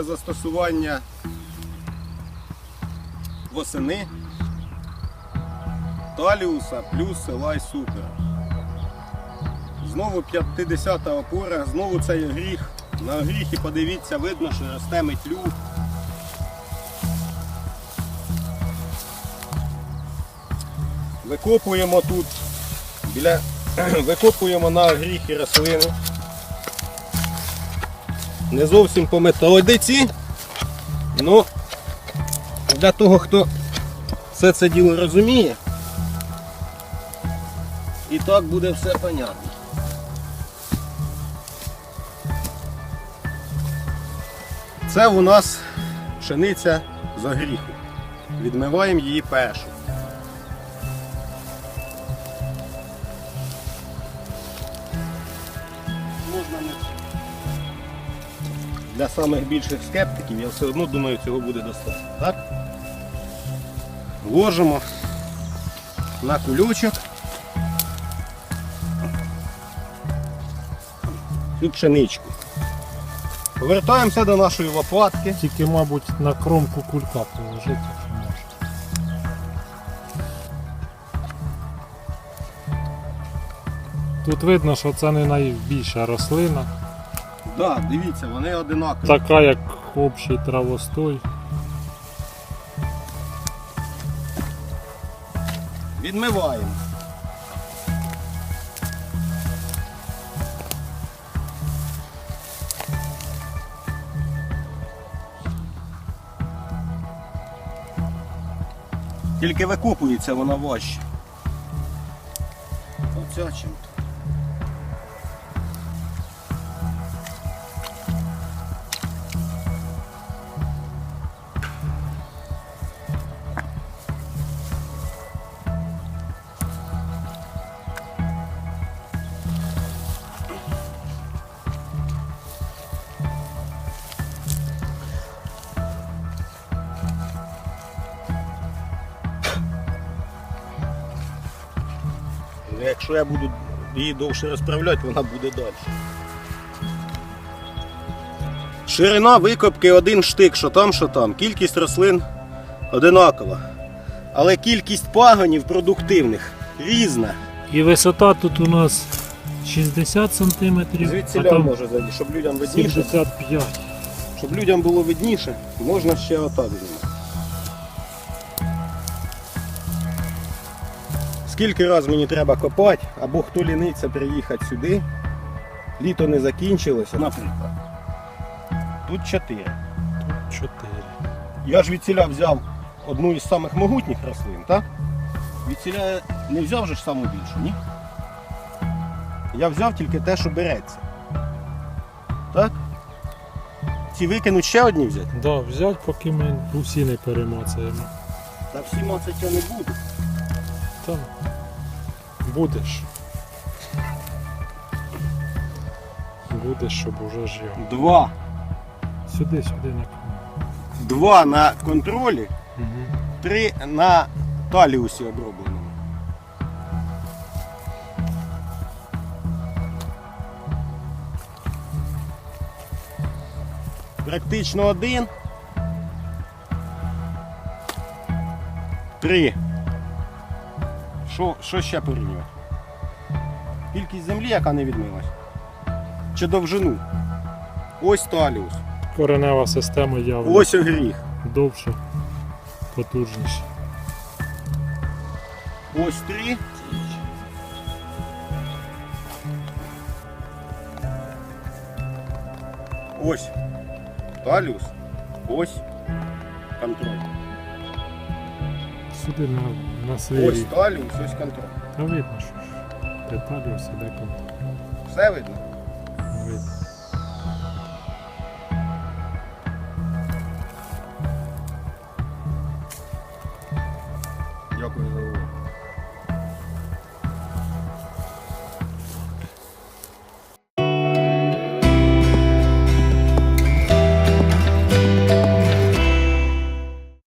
Після застосування восени Таліуса плюс Селай Супер. Знову 50 опора, знову цей гріх. На гріхі подивіться, видно, що росте метлюк. Викопуємо тут біля викопуємо на гріхи рослини. Не зовсім по методиці. Ну, для того, хто все це діло розуміє, і так буде все понятно. Це у нас пшениця з огріху. Відмиваємо її першу. Можна не для самих більших скептиків, я все одно думаю, цього буде достатньо. Так? Ложимо на кульочок цю пшеничку. Повертаємося до нашої лопатки. Тільки, мабуть, на кромку кулька положити. Тут видно, що це не найбільша рослина, Да, дивіться, вони одинакові. така як общий травостой. Відмиваємо. Тільки викопується вона важче. Оця чим. Якщо я буду її довше розправляти, вона буде далі. Ширина викопки один штик, що там, що там. Кількість рослин одинакова. Але кількість пагонів продуктивних різна. І висота тут у нас 60 см, Звідси там може зайти, щоб людям видніше. 75 Щоб людям було видніше, можна ще отак знімати. Скільки раз мені треба копати, або хто ліниться приїхати сюди, літо не закінчилося, наприклад. Тут 4. Тут 4. Я ж від ціля взяв одну із самих могутніх рослин, так? Від ціля не взяв же ж саму більшу, ні? Я взяв тільки те, що береться. Так? Ці викинуть ще одні взяти? Да, взять, поки ми усі не перемацаємо. Та всі мацать я не буду. Та будеш. Будеш, щоб уже жив. Два. Сюди, сюди на. Два на контролі, Угу. три на таліусі обробленому. Практично один. Три. Що, що ще порівнювати? Кількість землі, яка не відмилась. Чи довжину? Ось таліус. Коренева система явно Ось огріх. довше, потужніше. Ось три. Ось таліус. Ось контроль. Сюди на, на Ось свій. таліус, ось контроль. Та видно, що ж. Деталі ось іде контроль. Все видно? Видно.